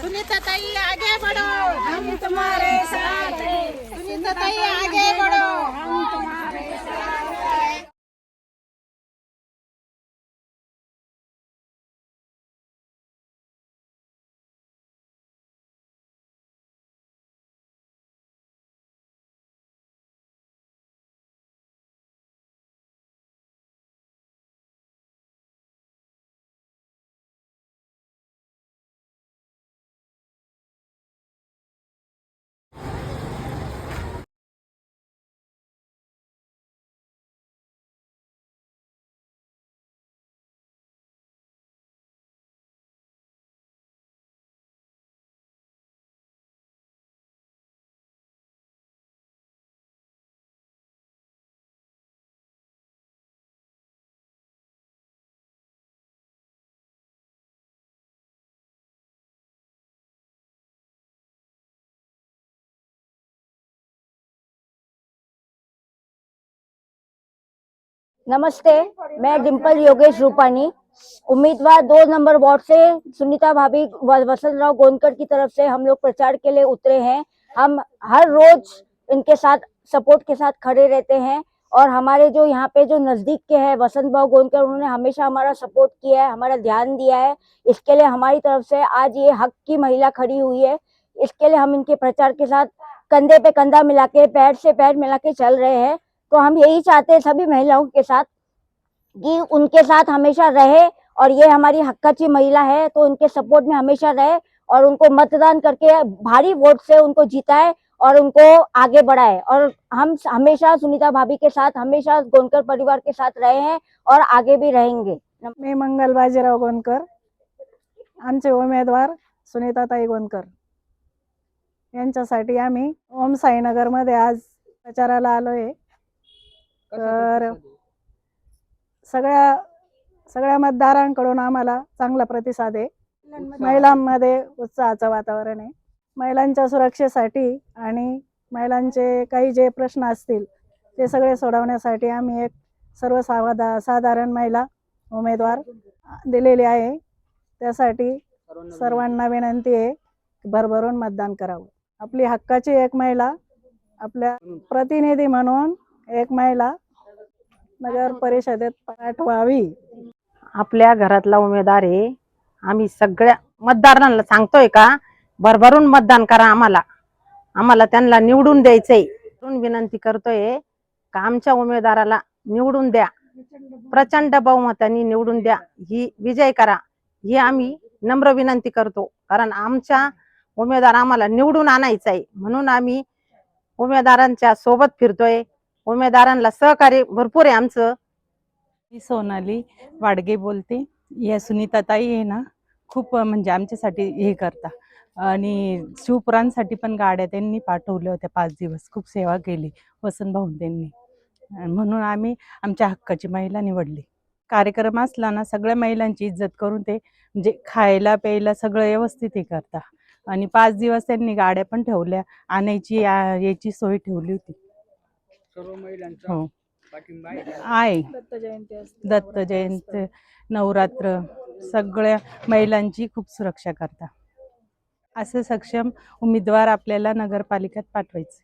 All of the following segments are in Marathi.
सुनीता ताई आगे बढ़ो हम तुम्हारे साथ हैं सुनीता नमस्ते मैं डिम्पल योगेश रूपानी उम्मीदवार दो नंबर वार्ड से सुनीता भाभी वसंत राव गोनकर की तरफ़ से हम लोग प्रचार के लिए उतरे हैं। हम हर रोज इनके साथ सपोर्ट के साथ खड़े रहते हैं और हमारे जो यहाँ पे जो नज़दीक के हैं वसंत भाव गोनकर उन्होंने हमेशा हमारा सपोर्ट किया है हमारा ध्यान दिया है। इसके लिए हमारी तरफ़ से आज ये हक की महिला खड़ी हुई है। इसके लिए हम इनके प्रचार के साथ कंधे पे कंधा मिला के पैर से पैर मिला के चल रहे हैं। तो हम यही चाहते हैं सभी महिलाओं के साथ कि उनके साथ हमेशा रहे और ये हमारी हक्काची महिला है तो उनके सपोर्ट में हमेशा रहे और उनको मतदान करके भारी वोट से उनको जिताए और उनको आगे बढ़ाए। और हम हमेशा सुनीता भाभी के साथ, हमेशा गोनकर परिवार के साथ रहे हैं और आगे भी रहेंगे। मी मंगल बाजीराव गोंदकर आमचे उमेदवार सुनीताताई गोंदकर यांच्यासाठी आम्ही ओम आज प्रचाराला आलो आहे तर सगळ्या सगळ्या मतदारांकडून आम्हाला चांगला प्रतिसाद आहे. महिलांमध्ये उत्साहाचं वातावरण आहे. महिलांच्या सुरक्षेसाठी आणि महिलांचे काही जे प्रश्न असतील ते सगळे सोडवण्यासाठी आम्ही एक सर्वसाधा साधारण महिला उमेदवार दिलेली आहे. त्यासाठी सर्वांना विनंती आहे की भरभरून मतदान करावं. आपली हक्काची एक महिला आपल्या प्रतिनिधी म्हणून एक महिला नगर परिषदेत पाठवावी. आपल्या घरातला उमेदवार आहे. आम्ही सगळ्या मतदारांना सांगतोय का भरभरून मतदान करा आम्हाला. आम्हाला त्यांना निवडून द्यायचंय. विनंती करतोय का आमच्या उमेदवाराला निवडून द्या. प्रचंड बहुमतांनी निवडून द्या. ही विजय करा. ही आम्ही नम्र विनंती करतो. कारण आमच्या उमेदवार आम्हाला निवडून आणायचा आहे म्हणून आम्ही उमेदवारांच्या सोबत फिरतोय. उमेदवारांना सहकार्य भरपूर आहे आमचं. मी सोनाली वाडगे बोलते. या सुनीताताई आहे ना खूप म्हणजे आमच्यासाठी हे करता. आणि शिवपुरांसाठी पण गाड्या त्यांनी पाठवल्या होत्या पाच दिवस. खूप सेवा केली वसंत भाऊन त्यांनी. म्हणून आम्ही आमच्या हक्काची महिला निवडली. कार्यक्रम असला ना सगळ्या महिलांची इज्जत करून ते म्हणजे खायला प्यायला सगळं व्यवस्थित हे करता. आणि पाच दिवस त्यांनी गाड्या पण ठेवल्या. आणायची याची सोय ठेवली होती. सर्व महिलांचा हो. पाठिंबा आहे. आहे. दत्त जयंती असते. दत्त जयंती नवरात्र सगळ्या महिलांची खूप सुरक्षा करता. असे सक्षम उमेदवार आपल्याला नगरपालिकेत पाठवायचे.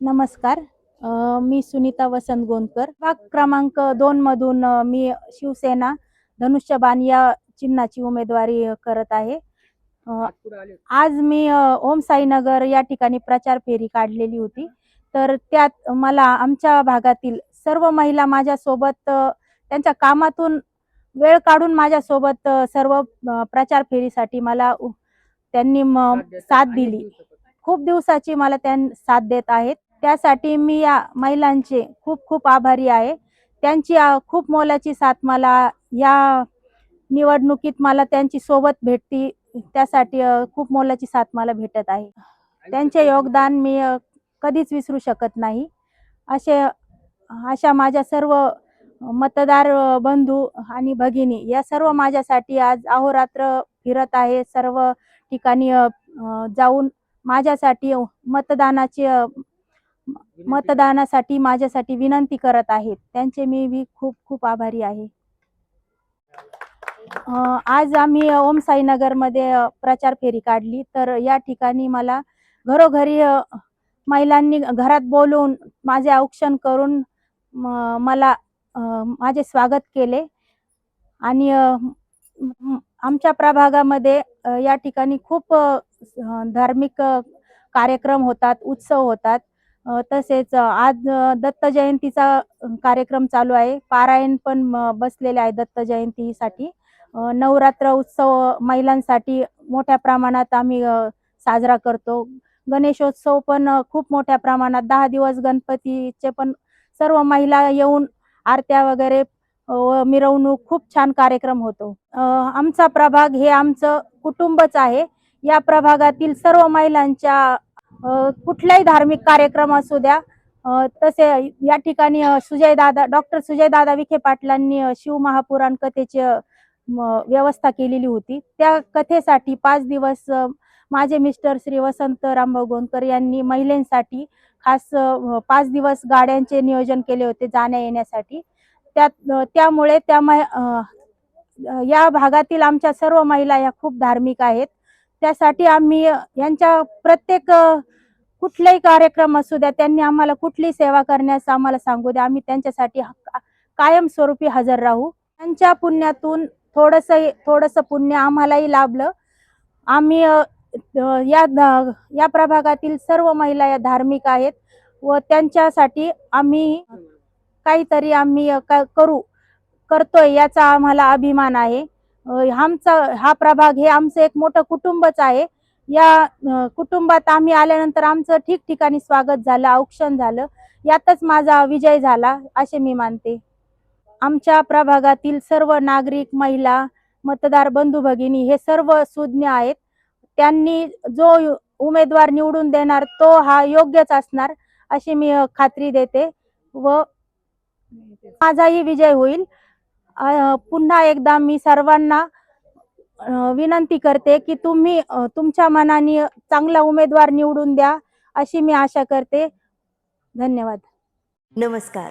नमस्कार. अ, मी सुनीता वसंत गोंदकर. भाग क्रमांक दोन मधून अ, मी शिवसेना धनुष्यबाण या चिन्हाची उमेदवारी अ, करत आहे. अ, नागपूर आले. आज मी अ, ओम साईनगर या ठिकाणी प्रचार फेरी काढलेली होती. तर त्यात मला आमच्या भागातील सर्व महिला माझ्यासोबत त्यांच्या कामातून वेळ काढून माझ्यासोबत सर्व प्रचार फेरीसाठी मला त्यांनी साथ दिली. खूप दिवसाची मला त्यां साथ देत आहेत. त्यासाठी मी या महिलांचे खूप खूप आभारी आहे. त्यांची खूप मोलाची साथ मला या निवडणुकीत मला त्यांची सोबत भेटती. त्यासाठी खूप मोलाची साथ मला भेटत आहे. त्यांचे योगदान मी कधीच विसरू शकत नाही. असे अशा माझ्या सर्व मतदार बंधू आणि भगिनी या सर्व माझ्यासाठी आज अहोरात्र फिरत आहे. सर्व ठिकाणी जाऊन माझ्यासाठी मतदानाचे मतदानासाठी माझ्यासाठी विनंती करत आहेत. त्यांचे मी बी खूप खूप आभारी आहे. आज आम्ही ओम साईनगरमध्ये प्रचार फेरी काढली. तर या ठिकाणी मला घरोघरी महिलांनी घरात बोलवून माझे औक्षण करून म- मला माझे स्वागत केले. आणि आमच्या प्रभागामध्ये या ठिकाणी खूप धार्मिक कार्यक्रम होतात उत्सव होतात. तसेच आज दत्त जयंतीचा कार्यक्रम चालू आहे. पारायण पण बसलेले आहे दत्त जयंतीसाठी. नवरात्र उत्सव महिलांसाठी मोठ्या प्रमाणात आम्ही साजरा करतो. गणेशोत्सव पण खूप मोठ्या प्रमाणात दहा दिवस गणपतीचे पण सर्व महिला येऊन आरत्या वगैरे मिरवणूक खूप छान कार्यक्रम होतो. आमचा प्रभाग हे आमचं कुटुंबच आहे. या प्रभागातील सर्व महिलांच्या कुठल्याही कुठलाही धार्मिक कार्यक्रम असू द्या तसे या ठिकाणी सुजय दादा डॉक्टर सुजय दादा विखे पाटलांनी शिव महापुराण कथेचे व्यवस्था केलेली होती. त्या कथेसाठी पाच दिवस माझे मिस्टर श्री वसंत रामभाऊ यांनी महिलांसाठी खास पाच दिवस गाड्यांचे नियोजन केले होते जाण्या येण्यासाठी. त्यात त्यामुळे त्या मै- या भागातील आमच्या सर्व महिला या खूप धार्मिक आहेत. त्यासाठी आम्ही यांच्या प्रत्येक कुठलाही कार्यक्रम असू द्या त्यांनी आम्हाला कुठली सेवा करण्यास आम्हाला सांगू द्या. आम्ही त्यांच्यासाठी ह- कायमस्वरूपी हजर राहू. त्यांच्या पुण्यातून थोडस थोडस पुण्य आम्हालाही लाभलं. आम्ही या या प्रभागातील सर्व महिला या धार्मिक आहेत व त्यांच्यासाठी आम्ही काहीतरी आम्ही क- करू करतोय याचा आम्हाला अभिमान आहे. आमचा हा प्रभाग हे आमचं एक मोठं कुटुंबच आहे. या कुटुंबात आम्ही आल्यानंतर आमचं ठिकठिकाणी स्वागत झालं औक्षण झालं. यातच माझा विजय झाला असे मी मानते. आमच्या प्रभागातील सर्व नागरिक महिला मतदार बंधू भगिनी हे सर्व सुज्ञ आहेत. त्यांनी जो यु- उमेदवार निवडून देणार तो हा योग्यच असणार अशी मी खात्री देते व माझाही विजय होईल. पुन्हा एकदा मी सर्वांना विनंती करते की तुम्ही तुमच्या मनाने चांगला उमेदवार निवडून द्या अशी मी आशा करते. धन्यवाद. नमस्कार.